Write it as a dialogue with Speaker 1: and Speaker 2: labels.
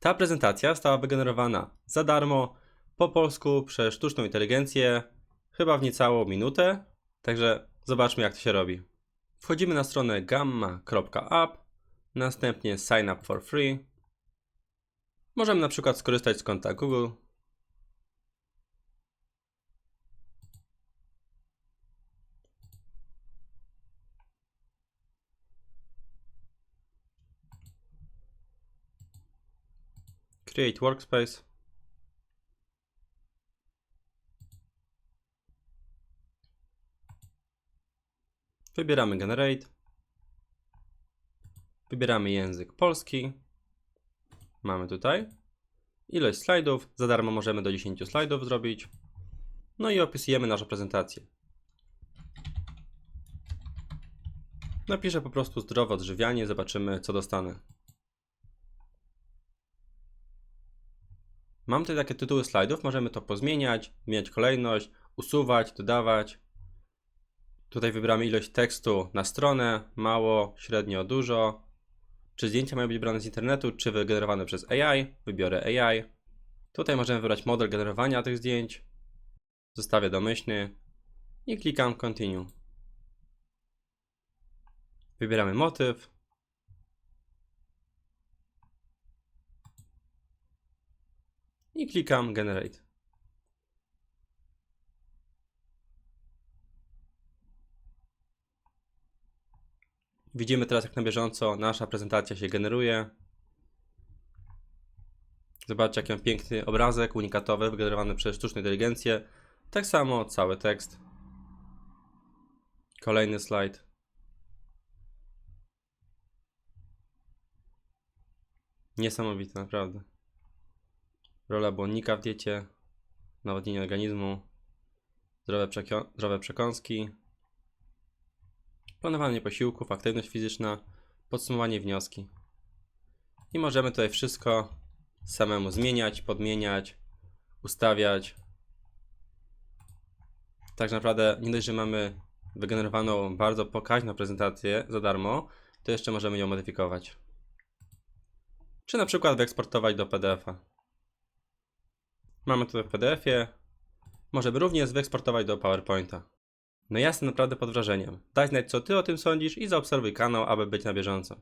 Speaker 1: Ta prezentacja została wygenerowana za darmo, po polsku, przez sztuczną inteligencję, chyba w niecałą minutę. Także zobaczmy, jak to się robi. Wchodzimy na stronę gamma.app, następnie sign up for free. Możemy na przykład skorzystać z konta Google. Create workspace. Wybieramy Generate. Wybieramy język polski. Mamy tutaj. Ilość slajdów. Za darmo możemy do 10 slajdów zrobić. No i opisujemy naszą prezentację. Napiszę po prostu zdrowe odżywianie, zobaczymy co dostanę. Mam tutaj takie tytuły slajdów, możemy to pozmieniać, zmieniać kolejność, usuwać, dodawać. Tutaj wybieramy ilość tekstu na stronę, mało, średnio, dużo. Czy zdjęcia mają być brane z internetu, czy wygenerowane przez AI? Wybiorę AI. Tutaj możemy wybrać model generowania tych zdjęć. Zostawię domyślny i klikam Continue. Wybieramy motyw. I klikam Generate. Widzimy teraz, jak na bieżąco nasza prezentacja się generuje. Zobaczcie, jaki piękny obrazek unikatowy, wygenerowany przez sztuczną inteligencję. Tak samo cały tekst. Kolejny slajd. Niesamowite, naprawdę. Rola błonnika w diecie, nawodnienie organizmu, zdrowe, przekio- zdrowe przekąski, planowanie posiłków, aktywność fizyczna, podsumowanie wnioski. I możemy tutaj wszystko samemu zmieniać, podmieniać, ustawiać. Tak naprawdę nie dość, że mamy wygenerowaną bardzo pokaźną prezentację za darmo, to jeszcze możemy ją modyfikować. Czy na przykład wyeksportować do PDF-a. Mamy tutaj w PDF-ie. Możemy również wyeksportować do PowerPointa. No ja jestem naprawdę pod wrażeniem. Daj znać co ty o tym sądzisz i zaobserwuj kanał, aby być na bieżąco.